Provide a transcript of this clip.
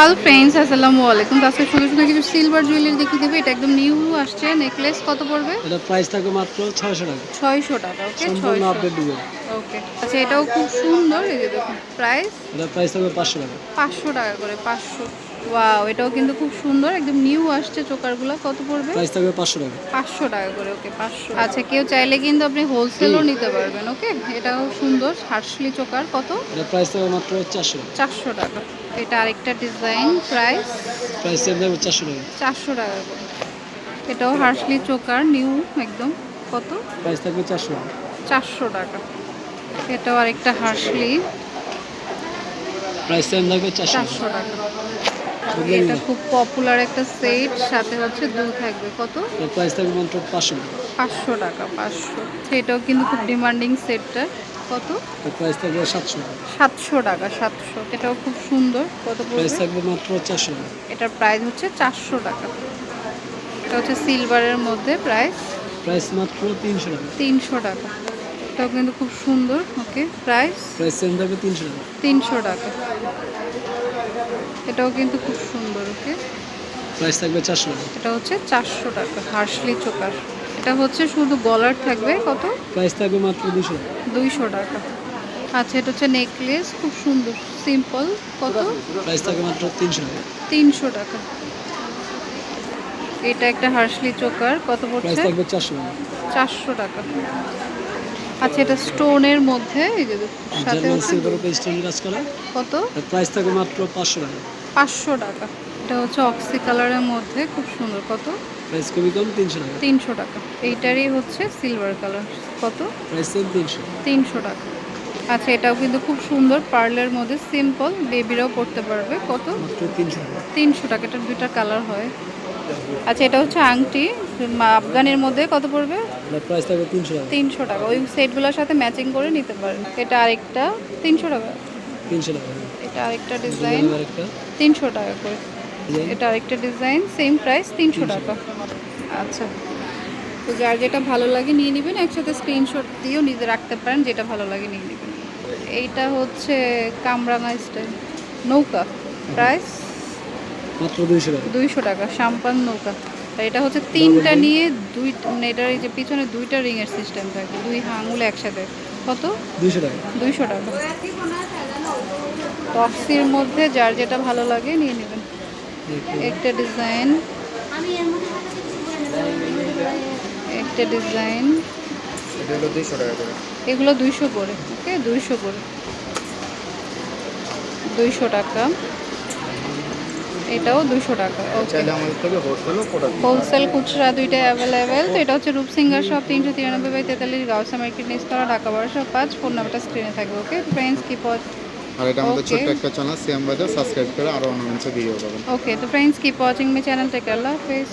Hello friends আসসালামু আলাইকুম। আজকে সুন্দর সুন্দর কিছু সিলভার জুয়েলারি দেখিয়ে দেবে। এটা একদম নিউ আসছে নেকলেস কত পড়বে? এটা প্রাইস থাকবে মাত্র ছয়শো টাকা। ছয়শো টাকা ওকে সম্পূর্ণ ছয়শো। আপডেট দিব। ওকে আচ্ছা এটাও খুব সুন্দর এই যে দেখুন প্রাইস এটা প্রাইস থাকবে পাঁচশো টাকা। পাঁচশো টাকা করে পাঁচশো। ওয়াও এটাও কিন্তু খুব সুন্দর একদম নিউ আসছে চোকারগুলো। কত পড়বে? প্রাইস থাকবে পাঁচশো টাকা। পাঁচশো টাকা করে ওকে পাঁচশো আচ্ছা কেউ চাইলে কিন্তু আপনি হোলসেলও নিতে পারবেন ওকে এটাও সুন্দর হার্সলি চোকার। কত? এটা প্রাইস থাকবে মাত্র চারশো চারশো টাকা। এটা আরেকটা ডিজাইন প্রাইস প্রাইস থাকবে চারশো টাকা। চারশো টাকা করে। এটাও হার্সলি চোকার নিউ একদম। কত? প্রাইস থাকবে চারশো টাকা। চারশো টাকা। এটাও আরেকটা হার্সলি প্রাইস থাকবে চারশো টাকা। চারশো টাকা। এটা খুব পপুলার একটা সেট সাথে হচ্ছে দুল থাকবে। কত? প্রাইস থাকবে মাত্র পাঁচশো পাঁচশো টাকা পাঁচশো। সেটাও কিন্তু খুব ডিমান্ডিং সেটটা কত? প্রাইস থাকবে সাতশো সাতশো টাকা সাতশো। এটাও খুব সুন্দর। কত প্রাইস থাকবে মাত্র চারশো এটার প্রাইস হচ্ছে চারশো টাকা। এটা হচ্ছে সিলভারের মধ্যে প্রাইস প্রাইস মাত্র তিনশো টাকা। তিনশো টাকা। এটাও কিন্তু খুব সুন্দর। ওকে প্রাইস প্রাইস সেম থাকবে তিনশো টাকা। তিনশো টাকা। এটাও কিন্তু খুব সুন্দর ওকে? প্রাইস থাকবে চারশো টাকা। এটা হচ্ছে চারশো টাকা হার্সলি চোকার। এটা হচ্ছে শুধু গলার থাকবে কত? প্রাইস থাকবে মাত্র দুশো। দুইশো টাকা। আচ্ছা এটা হচ্ছে নেকলেস খুব সুন্দর সিম্পল কত? প্রাইস থাকবে মাত্র তিনশো টাকা। তিনশো টাকা। এটা একটা হার্সলি চোকার কত প্রাইস পড়ছে থাকবে চারশো টাকা। চারশো টাকা। আচ্ছা এটা স্টোনের মধ্যে এই যে সাথে কত? প্রাইস থাকবে মাত্র পাঁচশো টাকা। পাঁচশো টাকা। এটা হচ্ছে অক্সি কালারের মধ্যে খুব সুন্দর। কত? প্রাইস খুবই কম তিনশো টাকা। তিনশো টাকা। এইটারই হচ্ছে সিলভার কালার কত? প্রাইস তিনশো। তিনশো টাকা। আচ্ছা এটাও কিন্তু খুব সুন্দর পার্লের মধ্যে সিম্পল বেবিরাও পড়তে পারবে। কত? তিনশো টাকা। এটার দুইটা কালার হয়। আচ্ছা এটা হচ্ছে আংটি। আফগানের মধ্যে কত পড়বে? তিনশো টাকা। ওই সেটগুলোর সাথে ম্যাচিং করে নিতে পারেন। এটা আরেকটা তিনশো টাকা। তিনশো টাকা এটা আরেকটা ডিজাইন তিনশো টাকা করে। এটা আরেকটা ডিজাইন সেম প্রাইস তিনশো টাকা। আচ্ছা। তো যার যেটা ভালো লাগে নিয়ে নেবেন একসাথে স্ক্রিনশট দিয়েও নিজে রাখতে পারেন যেটা ভালো লাগে নিয়ে নেবেন। এইটা হচ্ছে কামরাঙা স্টাইল নৌকা। প্রাইস মাত্র দুইশো টাকা। দুইশো টাকা নৌকা। আর এটা হচ্ছে তিনটা নিয়ে দুই মানে এটার এই যে পিছনে দুইটা রিংয়ের সিস্টেম থাকে। দুই আঙুল একসাথে। কত? দুইশো টাকা। দুইশো টাকা। টক্সির মধ্যে যার যেটা ভালো লাগে নিয়ে নেবেন। একটা ডিজাইন একটা ডিজাইন এগুলো দুইশো করে ওকে? দুইশো করে। দুইশো টাকা। এটাও দুইশো টাকা হোলসেল খুচরা দুইটা অ্যাভেলেবেল তো এটা হচ্ছে রূপসিঙ্গার শপ তিনশো তিরানব্বই বাই তেতাল্লিশ গাউসা মার্কেট নিস্তরা ঢাকা বারোশো পাঁচ ফোন নাম্বারটা স্ক্রিনে থাকবে ওকে? ফ্রেন্ডস কি কিপ আর এটা আমাদের. ছোট্ট একটা চ্যানেল সিএম বাজার সাবস্ক্রাইব করে আরও অন্য কিছু ভিডিও পাবেন। ওকে তো friends keep watching my channel take আল্লাহ হাফেজ